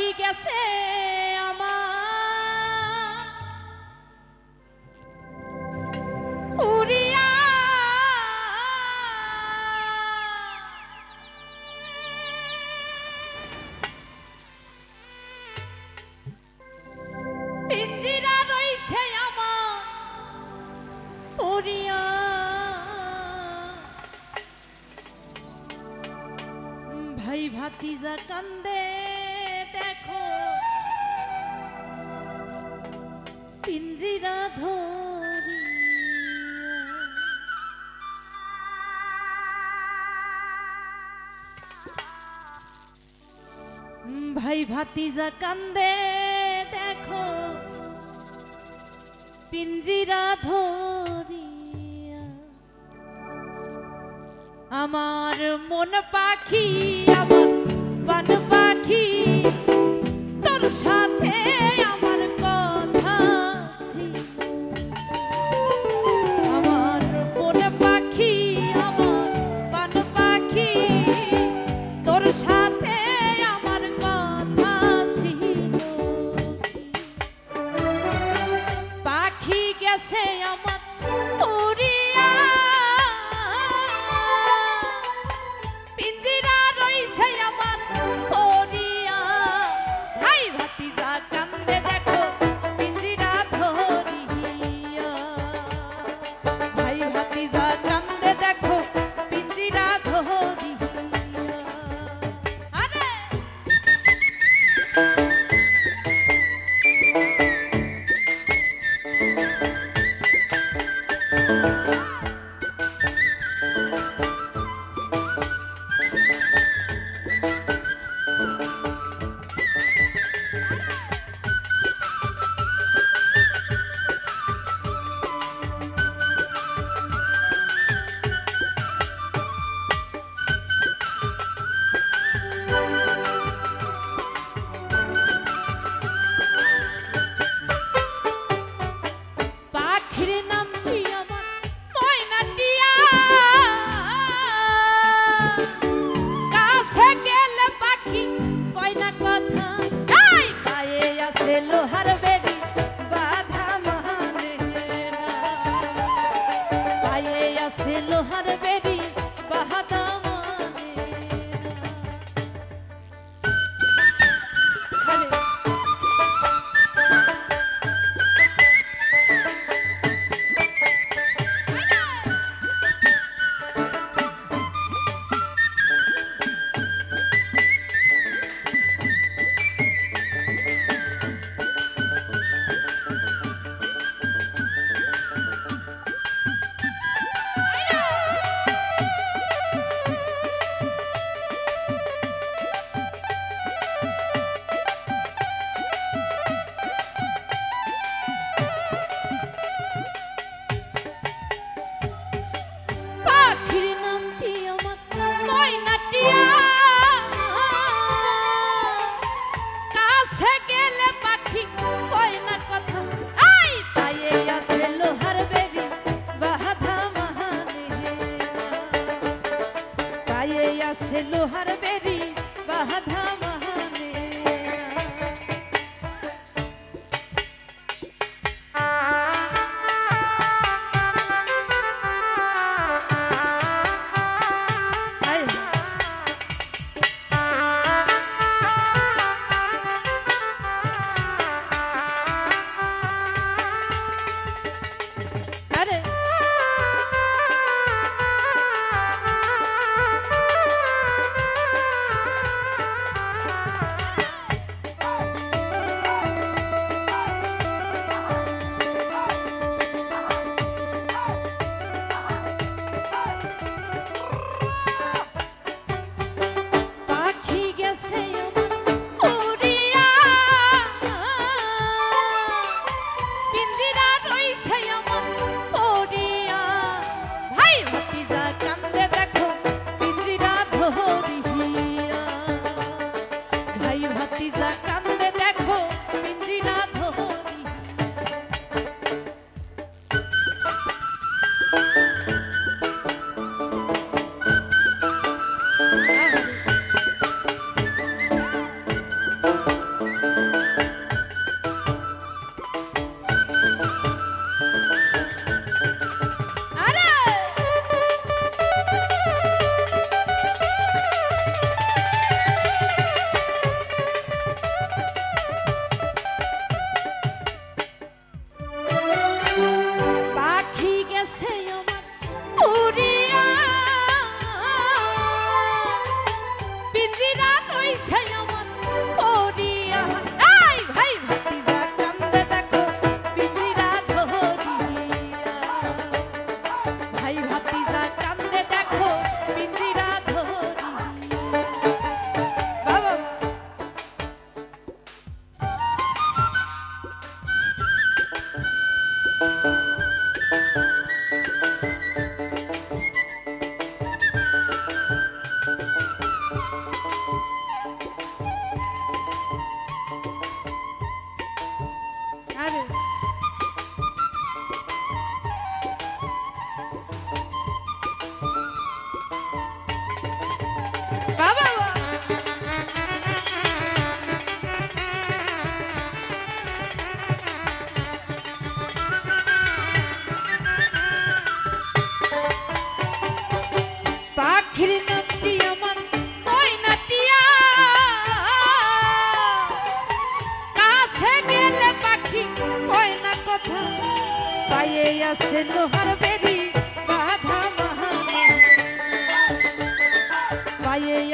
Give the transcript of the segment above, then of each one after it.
পাখি গেছে উড়িয়া উড়িয়া ভাই ভাতিজা কান্দে ভাই ভাতিজা কান্দে দেখো পিঞ্জিরা ধরিয়া আমার মন পাখি আমার বান পাখি তোর সাথে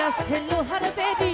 আছে লোহার বেরি